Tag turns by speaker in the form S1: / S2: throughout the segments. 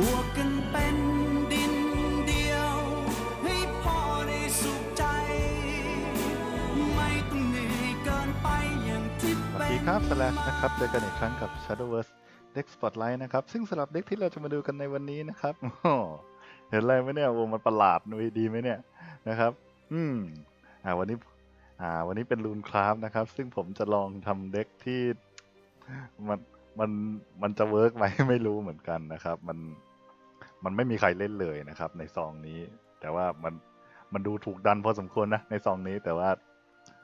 S1: บวกกันเป็นดินเดียว ให้พ่อได้สุขใจ ไม่ต้องเหนื่อยเกินไปอย่างที่
S2: สวัส
S1: เป็
S2: ดีครับสแลชนะครับเจอกันอีกครั้งกับ Shadowverse Deck Spotlight นะครับ ซึ่งสำหรับเด็กที่เราจะมาดูกันในวันนี้นะครับโอ้โหเห็นอะไรไหมเนี่ยโอ้มันประหลาดนุยดีไหมเนี่ยนะครับ อืมอ่าวันนี้อ่าวันนี้เป็นรูนคราฟนะครับ ซึ่งผมจะลองทำเด็กที่มันมันมันจะเวิร์กไหม ไม่รู้เหมือนกันนะครับ มัน มันไม่มีใครเล่นเลยนะครับ ในซองนี้ แต่ว่ามันมันดูถูกดันพอสมควรนะในซองนี้แต่ว่า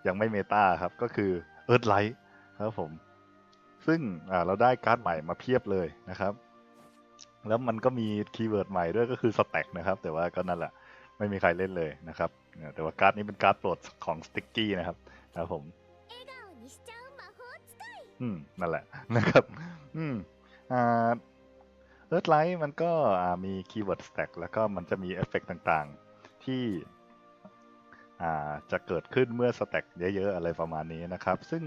S2: ยังไม่เมตาครับก็คือเอิร์ธไลท์ครับผม ซึ่งเราได้การ์ดใหม่มาเพียบเลยนะครับ แล้วมันก็มีคีย์เวิร์ดใหม่ด้วยก็คือสแต็กนะครับ แต่ว่าก็นั่นแหละไม่มีใครเล่นเลยนะครับ แต่ว่าการ์ดนี้เป็นการ์ดโปรดของสติกกี้นะครับนะคผมอืมนั่นแหละนะครับ อืมอ่า เอิร์ธไลท์มันก็มีคีย์เวิร์ดสแต็กแล้วก็มันจะมีเอฟเฟกต่างๆ ที่จะเกิดขึ้นเมื่อสแต็กเยอะๆ อะไรประมาณนี้นะครับ ซึ่ง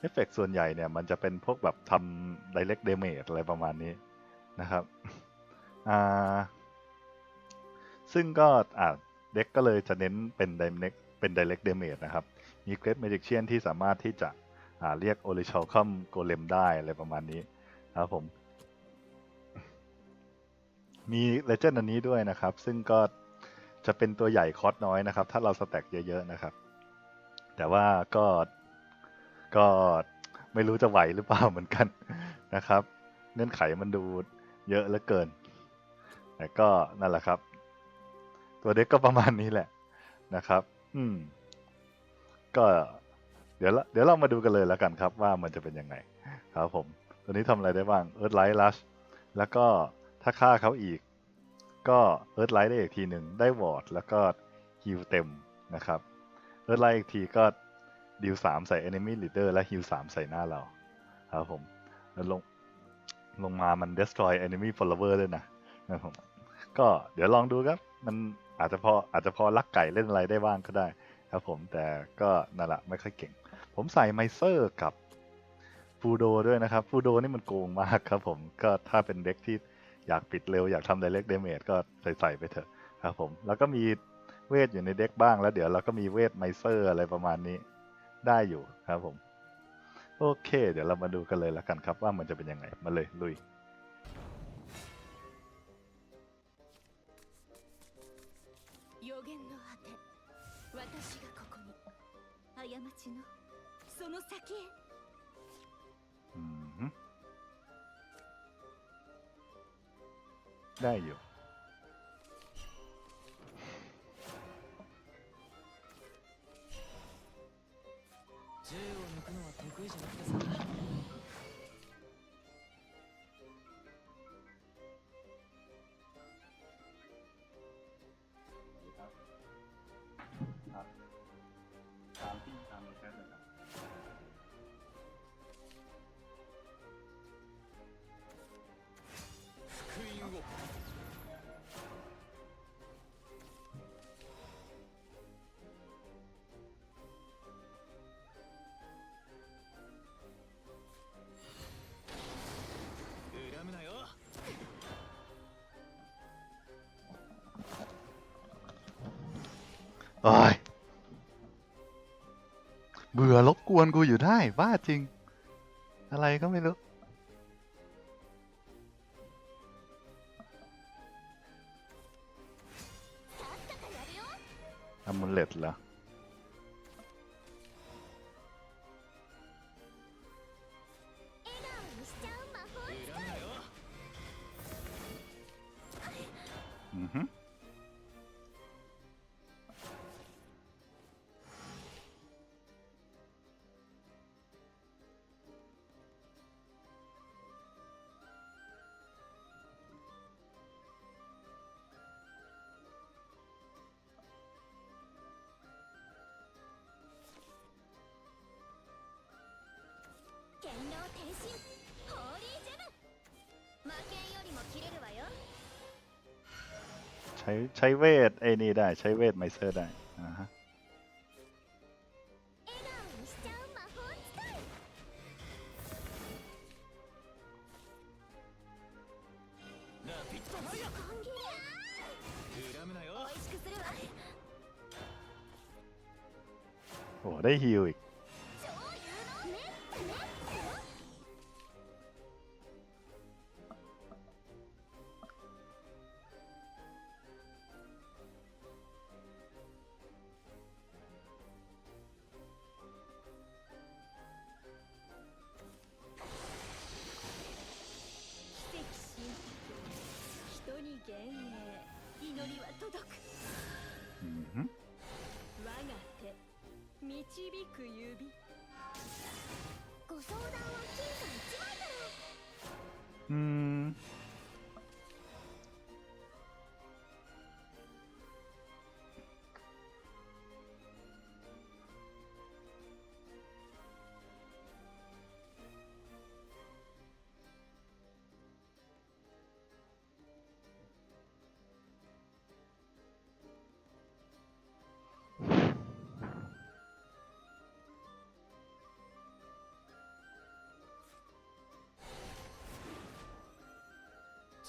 S2: เอฟเฟกส่วนใหญ่เนี่ย มันจะเป็นพวกแบบทำ direct damage อะไรประมาณนี้นะครับซึ่งก็เด็กก็เลยจะเน้นเป็น direct เป็น direct damage นะครับ มี Great Magician ที่สามารถที่จะเรียกโอริชอลคัมโกเลมได้อะไรประมาณนี้ครับผม มีเลเจนด์อันนี้ด้วยนะครับ ซึ่งก็จะเป็นตัวใหญ่คอสน้อยนะครับ ถ้าเราสแต็กเยอะๆนะครับ แต่ว่าก็ก็ไม่รู้จะไหวหรือเปล่าเหมือนกันนะครับ เงื่อนไขมันดูเยอะเหลือเกิน แต่ก็นั่นแหละครับ ตัวเด็กก็ประมาณนี้แหละนะครับ อืม ก็เดี๋ยวเดี๋ยวเรามาดูกันเลยแล้วกันครับ ว่ามันจะเป็นยังไง ครับผม ตัวนี้ทำอะไรได้บ้างเอิร์ธไลท์ลัชแล้วก็ ถ้าฆ่าเขาอีก ก็เอิร์ธไลท์ได้อีกทีหนึ่งได้วอร์ดแล้วก็ฮิลเต็มนะครับ เอิร์ธไลท์อีกทีก็ดิวสามใส่ enemy leader และฮิลสามใส่หน้าเราครับผมแล้วลงลงมามัน destroy enemy follower ด้วยนะนะผมก็เดี๋ยวลองดูครับ มันอาจจะพออาจจะพอลักไก่เล่นอะไรได้บ้างก็ได้ ครับผมแต่ก็นั่นแหละไม่ค่อยเก่ง ผมใส่ไมเซอร์กับฟูโดด้วยนะครับฟูโดนี่มันโกงมากครับผมก็ถ้าเป็นเด็กที่ อยากปิดเร็วอยากทำ direct damage ก็ใส่ใส่ไปเถอะครับผมแล้วก็มีเวทอยู่ในเด็กบ้างแล้วเดี๋ยวเราก็มีเวทไมเซอร์อะไรประมาณนี้ได้อยู่ครับผม โอเค เดี๋ยวเรามาดูกันเลยแล้วกันครับว่ามันจะเป็นยังไงมาเลยลุย
S3: 予言の果て私がここに過ちのその先へ
S2: ないよ。
S4: 銃を抜くのは得意じゃな
S2: いです วนกูอยู่ได้บ้าจริง อะไรก็ไม่รู้ทำมูเลตเหรออือฮึ
S3: 剣狼転身ホーリージェム魔剣よりも切れるわよ
S2: ใช้ใช้เวทไอ้นี่ได้ ใช้เวทไมเซอร์ได้อ่าฮะ
S3: 笑顔にしちゃう魔法使い
S4: 夏 ピットファイヤー
S5: コンギ
S4: 恨むなよ
S5: 美味しくするわ
S2: โอ้ได้ฮิลอีก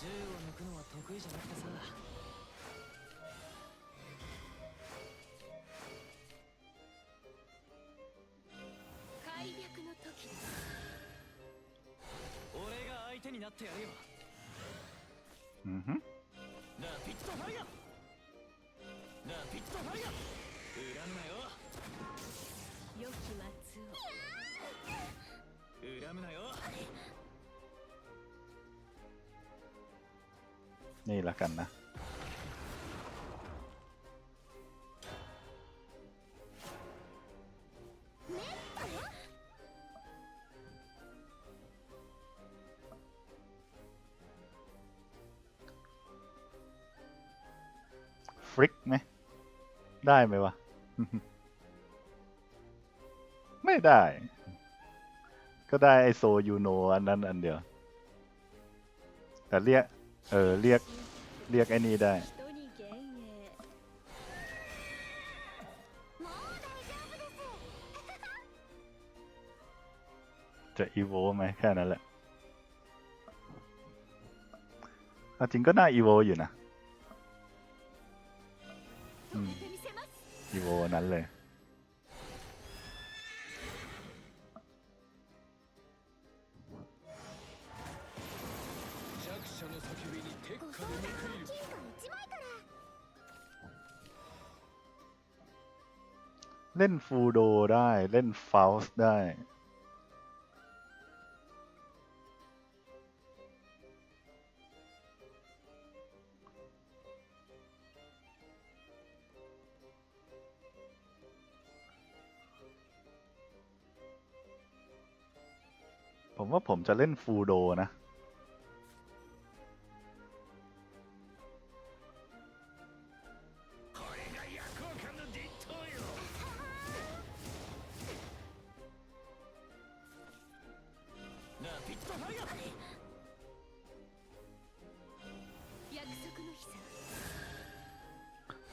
S4: 銃を抜くのは得意じゃなくてさ
S5: 開の時
S4: 俺が相手になってやるよ
S2: うんふ
S4: ラピッドファイヤーラピッドファイヤー恨むなよ
S5: 良き松を
S4: 恨むなよ
S2: นี่ละกันนะ ฟริกไหม ได้ไหมวะ ไม่ได้ ก็ได้ไอโซยูโนอันนั้นอันเดียว แต่เรียก เออเรียกเรียกไอ้นี่ได้ จะอีโวไหมแค่นั้นแหละจริงก็น่าอีโวอยู่นะอีโวนั้นเลย
S4: 叫びに鉄
S5: ご相談は金貨一枚から
S2: เล่นฟูโดได้เล่นฟาสได้ ผมว่าผมจะเล่นฟูโดนะ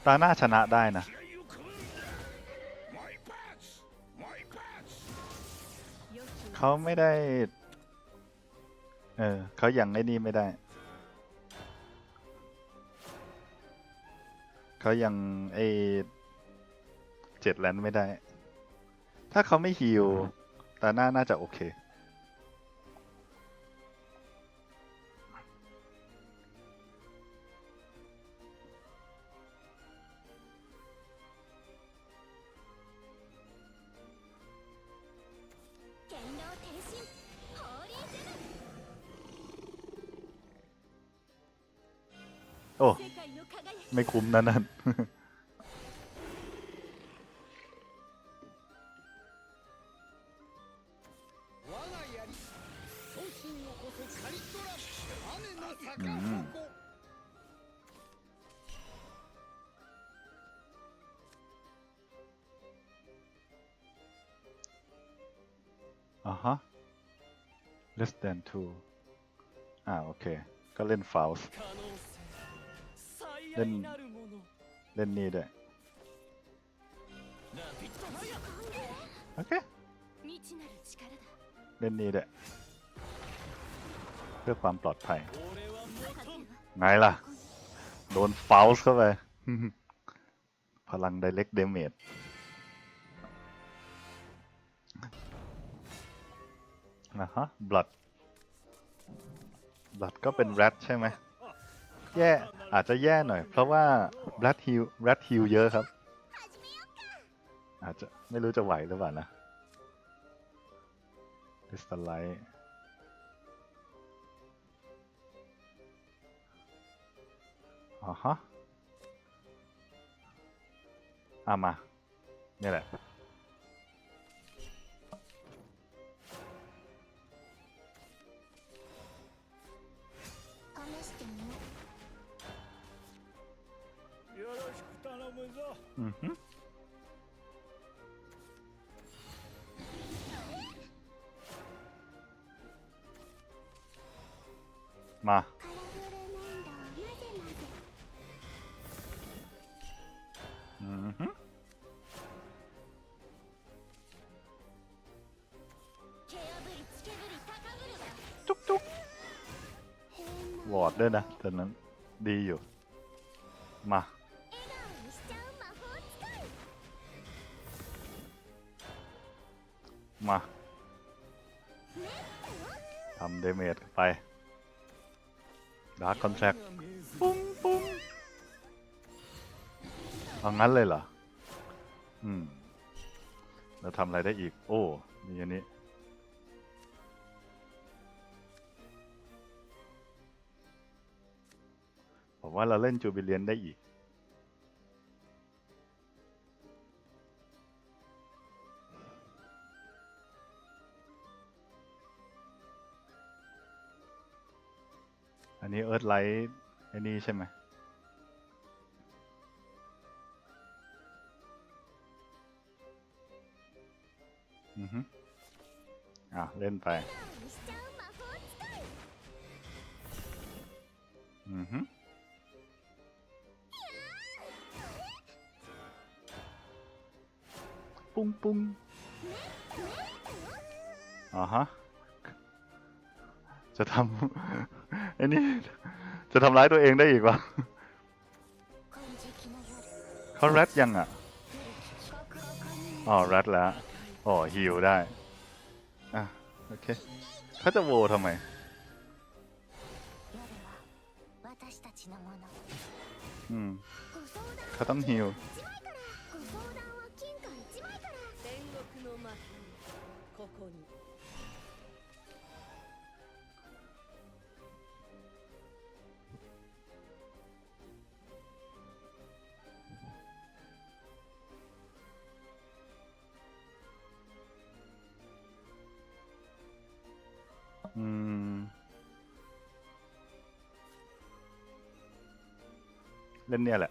S2: ตาหน้าชนะได้นะ เขาไม่ได้ เออเขาอย่างไอ้นี่ไม่ได้ เขายังไอ้เจ็ดแลนไม่ได้ ถ้าเขาไม่ฮิวตาหน้าน่าจะโอเค ไม่คุ้มนะนั่นอ่าฮะ less than two อ่าโอเค ก็เล่นฟา
S4: วส์ เล่น
S2: เล่นนี่ด้วยโอเคเล่นนี่ด้วยเพื่อความปลอดภัย ไงล่ะ โดนฟาวส์เข้าไป พลังไดเล็กเดเมจนะฮะบลัดบลัดก็เป็นแรดใช่ไหม แย่อาจจะแย่หน่อย เพราะว่า rat heal rat heal เยอะครับ อาจจะไม่รู้จะไหวหรือเปล่านะ crystallize อ่าฮะอะมาเนี่ยแหละ
S5: Mhm. Ma.
S2: จุ๊บจุ๊วอร์ดด้วยนะตอนนั้นดีอยู่ มา มาทำเดเมจไปดาร์คคอนแทคปุ้งปุ้งเอางั้นเลยเหรอ อืม แล้วทำอะไรได้อีก โอ้ มีอันนี้ผมว่าเราเล่นจูบิเลียนได้อีก อันนี้เอิร์ธไลท์ไอ้นี่ใช่ไหมอือฮึอะ เล่นไป อือฮึปุ้งปุ้งอ่าฮะ จะทำ อ้นี่ จะทำร้ายตัวเองได้อีกวะ
S5: 金色の夜
S2: เขาแรดยังอ่ะ
S5: ここに
S2: อ๋อแรดแล้ว อ๋อฮิวได้ อ่ะ โอเค เขาจะโวทำไม
S5: 夜は私たちのもの
S2: อืม
S5: ご相談
S2: เขาต้องฮิว
S5: 1枚からご相談は金貨1枚から
S6: 天国の幕ここに
S2: เล่นเนี่ยแหละ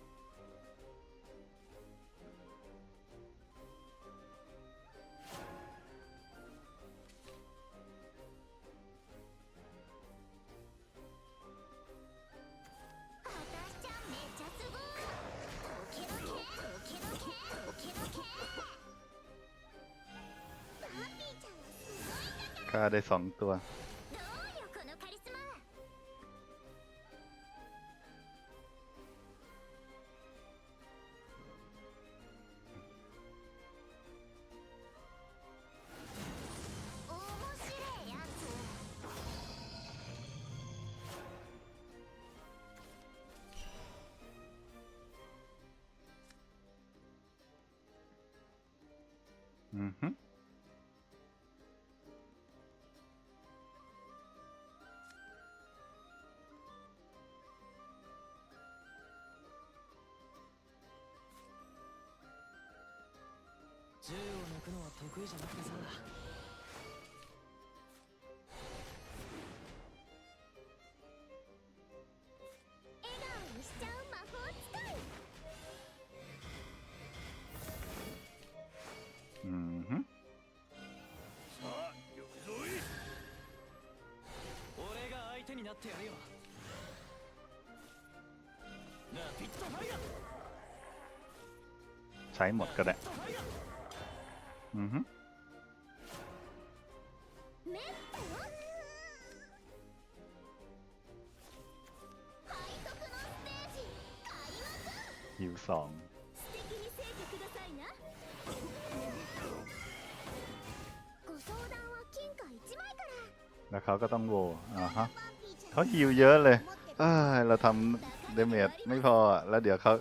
S2: ฆ่าได้สองตัว
S4: ってやるよラピッドファイヤー
S5: ใช้หมดก็ได้
S4: ラピッドファイヤー
S5: อือฮึ เขาฮิวเยอะเลยเราทำเดเมจไม่พอแล้วเดี๋ยวเขา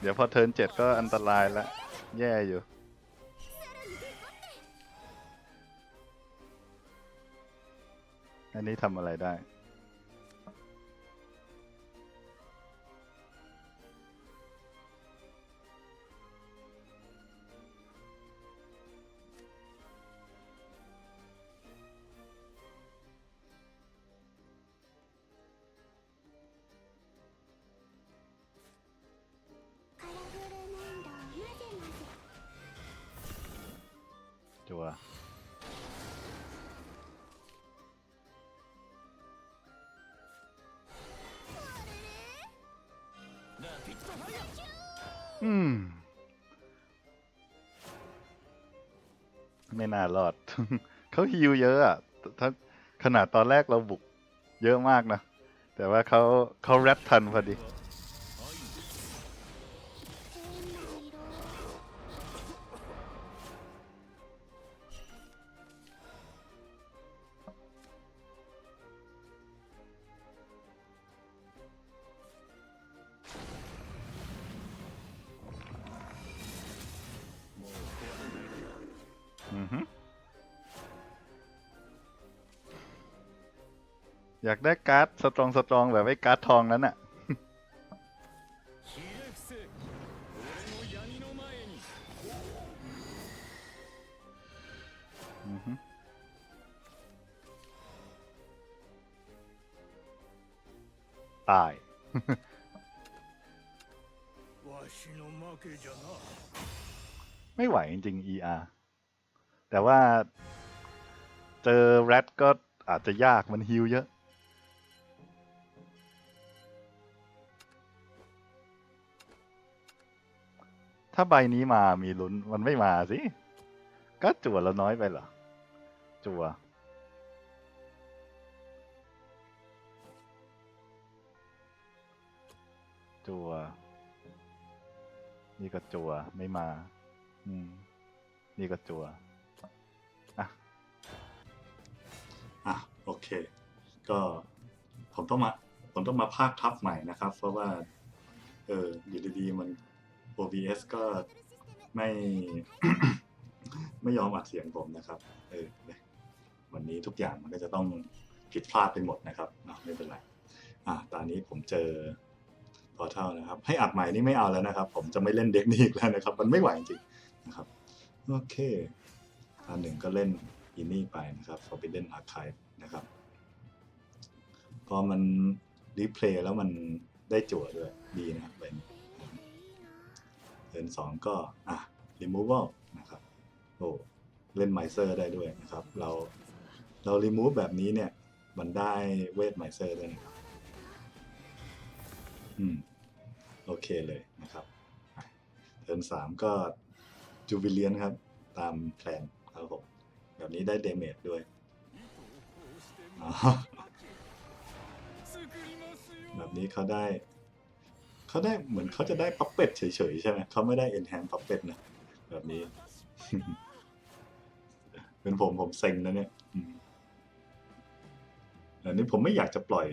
S5: เดี๋ยวพอเทิร์นเจ็ดก็อันตรายแล้วแย่อยู่ อันนี้ทำอะไรได้ น่ารอด เขาฮิวเยอะอะถ้าขนาดตอนแรกเราบุกเยอะมากนะ แต่ว่าเขาเขาแรปทันพอดี อยากได้การ์ดสตรองสตรองแบบไอ้การ์ดทองนั้นอะตายไม่ไหวจริงๆ ER แต่ว่าเจอแรดก็อาจจะยากมันฮิวเยอะ ถ้าใบนี้มามีลุ้นมันไม่มาสิ ก็จั่วแล้วน้อยไปเหรอ จั่วจั่วนี่ก็จั่วไม่มา อืม นี่ก็จั่วอะ
S2: อะ โอเค ก็ผมต้องมา ผมต้องมาภาคทับใหม่นะครับ เพราะว่า เออ อยู่ดีๆมัน OBS ก็ไม่ ไม่ยอมอัดเสียงผมนะครับเออวันนี้ทุกอย่างมันก็จะต้องผิดพลาดไปหมดนะครับอะไม่เป็นไรอะตอนนี้ผมเจอพอเท่านะครับ ให้อัดใหม่นี่ไม่เอาแล้วนะครับ ผมจะไม่เล่นเด็กนี้อีกแล้วนะครับ มันไม่ไหวจริงๆนะครับโอเคอันหนึ่งก็เล่นอินนี่ไปนะครับ Forbidden Archive นะครับพอมันรีเพลย์แล้วมันได้จั่วด้วยดีนะครับเป็น เทิร์นสองก็อะ removal นะครับโอ้เล่นไมเซอร์ได้ด้วยนะครับ เราเรา remove แบบนี้เนี่ย มันได้เวทไมเซอร์ด้วยนะครับ อืม โอเคเลยนะครับเทิร์นสามก็จูบิเลียนครับ ตามแผนครับผมแบบนี้ได้เดเมจด้วยแบบนี้เขาได้ เขาได้เหมือนเขาจะได้พับเป็ดเฉยๆใช่ไหมเขาไม่ได้เอ็นแฮนพับเป็ดนะแบบนี้ เป็นผมผมเซ็งนะเนี่ยอันนี้ผมไม่อยากจะปล่อย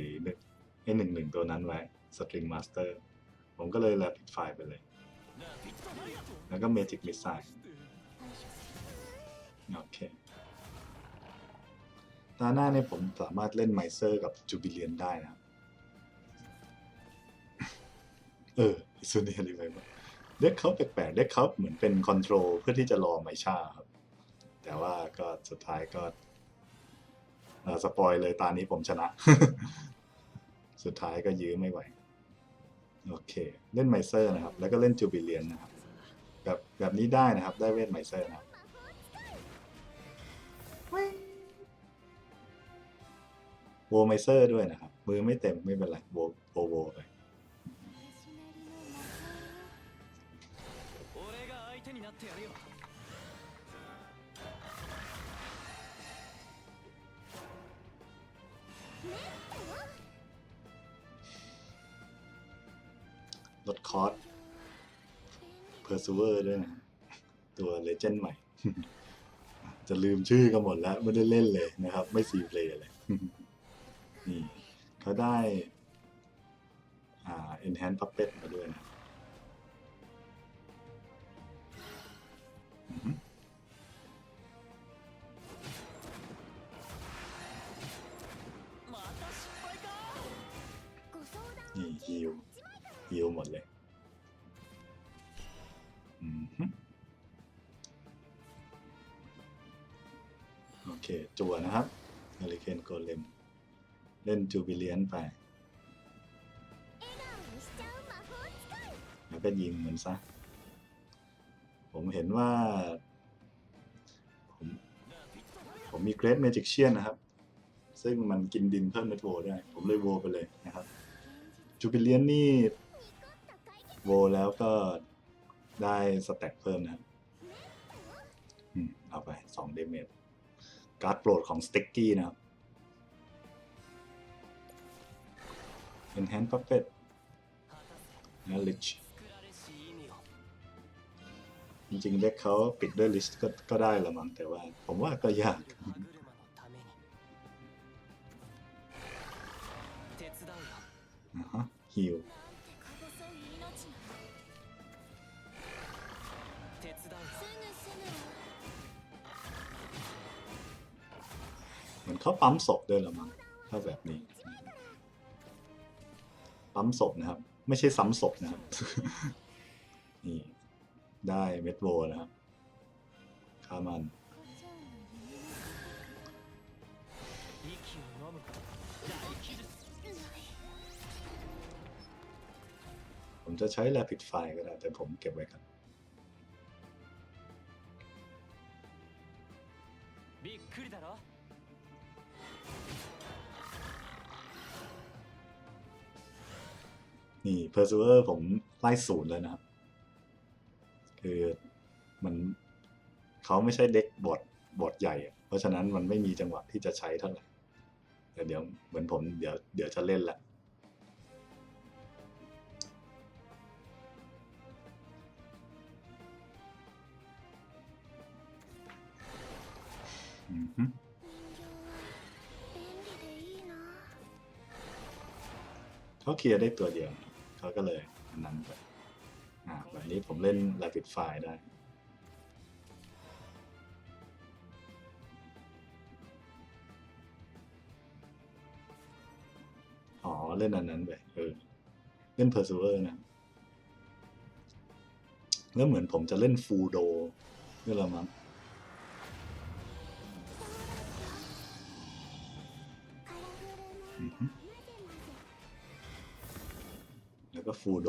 S2: ไอ้หนึ่งหนึ่งตัวนั้นไว้สตริงมาสเตอร์ผมก็เลย
S4: แลปิดไฟไปเลย
S2: แล้วก็เม
S3: จิกมิสไซล์
S2: โอเคตาหน้าเนี่ยผมสามารถเล่นไมเซอร์กับจูบิเลียนได้นะครับ เออซูเนียรีไวเวอร์เด็กเขาแปลกๆเด็กเขาเหมือนเป็นคอนโทรลเพื่อที่จะรอไมชาครับ แต่ว่าก็สุดท้ายก็สปอยเลยตานี้ผมชนะ สุดท้ายก็ยื้อไม่ไหว โอเค เล่นไมเซอร์นะครับ แล้วก็เล่นจูบิเลียนนะครับ แบบแบบนี้ได้นะครับ ได้เวทไมเซอร์นะครับโวไมเซอร์ด้วยนะครับ มือไม่เต็มไม่เป็นไรโวโวโวไป ลดคอสเพอร์ซูเวอร์ด้วยนะตัวเลเจนด์ใหม่ จะลืมชื่อกันหมดแล้ว ไม่ได้เล่นเลยนะครับ ไม่ซีเพลย์เลย นี่เขาได้อ่า enhance puppet มาด้วยนะนี่ฮิว ฮิวหมดเลยอือหือโอเค จั่วนะครับเฮลิเคนโกเลม เล่นจูบิเลียนไปแล้วก็ยิงเหมันซะ ผมเห็นว่า ผมผมมีเกรดเมจิกเชียนนะครับ ซึ่งมันกินดินเพิ่มเมทโวได้ ผมเลยโวไปเลยนะครับจูบิเลียนนี่ โวแล้วก็ได้สแต็กเพิ่มนะอืมเอาไปสองเดเมจการ์ดโปรดของสติกกี้นะครับเป็นแฮนด์
S4: พัฟเฟตนะลิช
S2: จริงๆเด็กเขาปิดด้วยลิชก็ก็ได้ละมั้งแต่ว่า ผมว่าก็ยากฮิว
S4: uh.
S2: เขาปั๊มศพด้วยหรอมั้งถ้าแบบนี้ ปั๊มศพนะครับ ไม่ใช่ซ้ำศพนะครับ นี่ ได้เมทโวนะครับคามันผมจะใช้แลปิดไฟก็ได้ แต่ผมเก็บไว้กัน นี่เพอร์ซูเวอร์ผมไล่ศูนย์เลยนะครับ คือมันเขาไม่ใช่เด็กบอดบอดใหญ่ เพราะฉะนั้นมันไม่มีจังหวะที่จะใช้เท่าไหร่แต่เดี๋ยวเหมือนผมเดี๋ยวเดี๋ยวจะเล่นละอือฮึเขาเคลียร์ได้ตัวเดียว เขาก็เลยอันนั้นไปอ่าแบบนี้ผมเล่น Rapid Fire ได้อ๋อเล่นอันนั้นไปเออเล่น Pursuer นะแล้วเหมือนผมจะเล่นฟูโดนี่ละมั้งอือ ฮึแล้วก็ฟูโ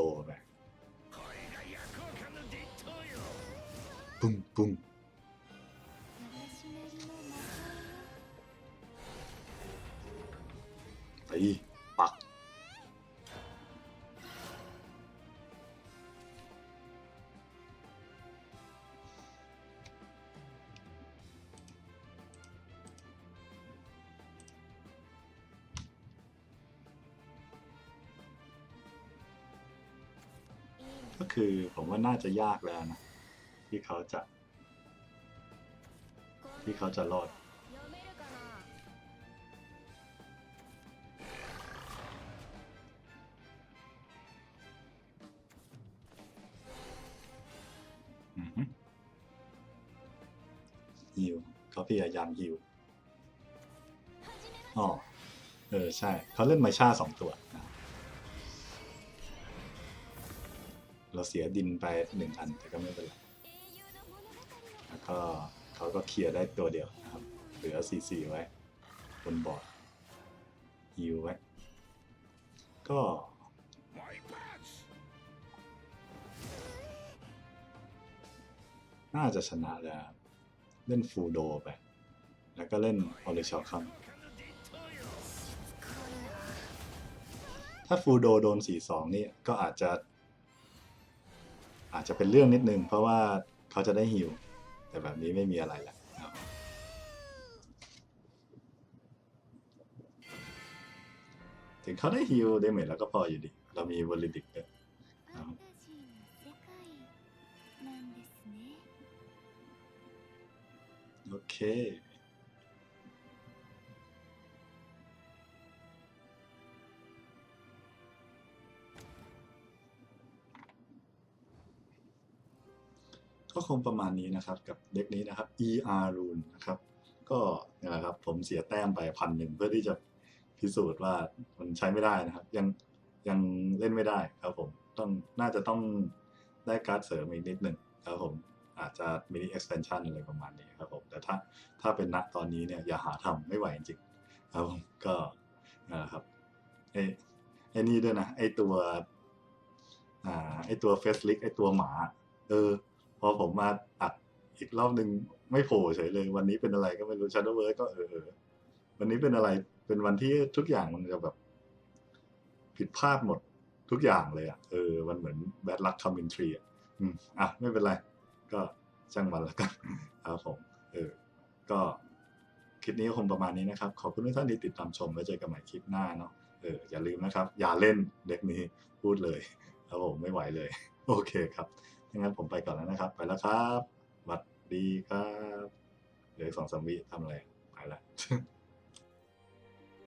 S2: คือผมว่าน่าจะยากแล้วนะ ที่เขาจะ ที่เขาจะรอดฮึฮิวเขาพยายามฮิวอ๋อเออ ใช่ เขาเล่นไมชาสองตัว เสียดินไปหนึ่งอันแต่ก็ไม่เป็นไรแล้วก็เขาก็เคลียร์ได้ตัวเดียวนะครับ เหลือ CC ไว้ บนบอร์ดฮิวไว้ ก็น่าจะชนะแล้ว เล่นฟูโดไป แล้วก็เล่นออริชอคัมถ้าฟูโดโดน 4-2 นี่ก็อาจจะ อาจจะเป็นเรื่องนิดนึง เพราะว่าเขาจะได้ฮิวแต่แบบนี้ไม่มีอะไรแล้วถึงเขาได้ฮิวได้เหมืแล้วก็พออยู่ดี เรามีวอลิดิกด้วยโอเค ก็คงประมาณนี้นะครับกับเด็กนี้นะครับ ER Rune นะครับก็นี่แหละครับผมเสียแต้มไปพันหนึ่งเพื่อที่จะพิสูจน์ว่ามันใช้ไม่ได้นะครับ ยังยังเล่นไม่ได้ครับผมต้องน่าจะต้องได้การ์ดเสริมอีกนิดหนึ่งครับผมอาจจะมินิ expansion อะไรประมาณนี้ครับผมแต่ถ้าถ้าเป็นณตอนนี้เนี่ยอย่าหาทำไม่ไหวจริงครับผมก็นั่แหละครับไอ้ไอ้นี่ด้วยนะไอ้ตัวอ่าไอ้ตัวเฟสลิกไอ้ตัวหมา เออ พอผมมาอัดอีกรอบหนึ่งไม่โผล่เฉยเลย วันนี้เป็นอะไรก็ไม่รู้ Shadow Verse ก็เออเออวันนี้เป็นอะไรเป็นวันที่ทุกอย่างมันจะแบบ ผิดพลาดหมดทุกอย่างเลยอะเออมันเหมือนแบดลักคัมมินทรีอะอืมอะไม่เป็นไร ก็ช่างมันละกันครับผมเออก็คลิปนี้คงประมาณนี้นะครับ ขอบคุณทุกท่านที่ติดตามชมไว้เจอกันใหม่คลิปหน้าเนาะเอออย่าลืมนะครับ อย่าเล่นเด็กนี้พูดเลยครับผมไม่ไหวเลย โอเคครับ งั้นผมไปก่อนแล้วนะครับ ไปแล้วครับ บัดดีครับ เหลือสองสามวิทำอะไร ไปละ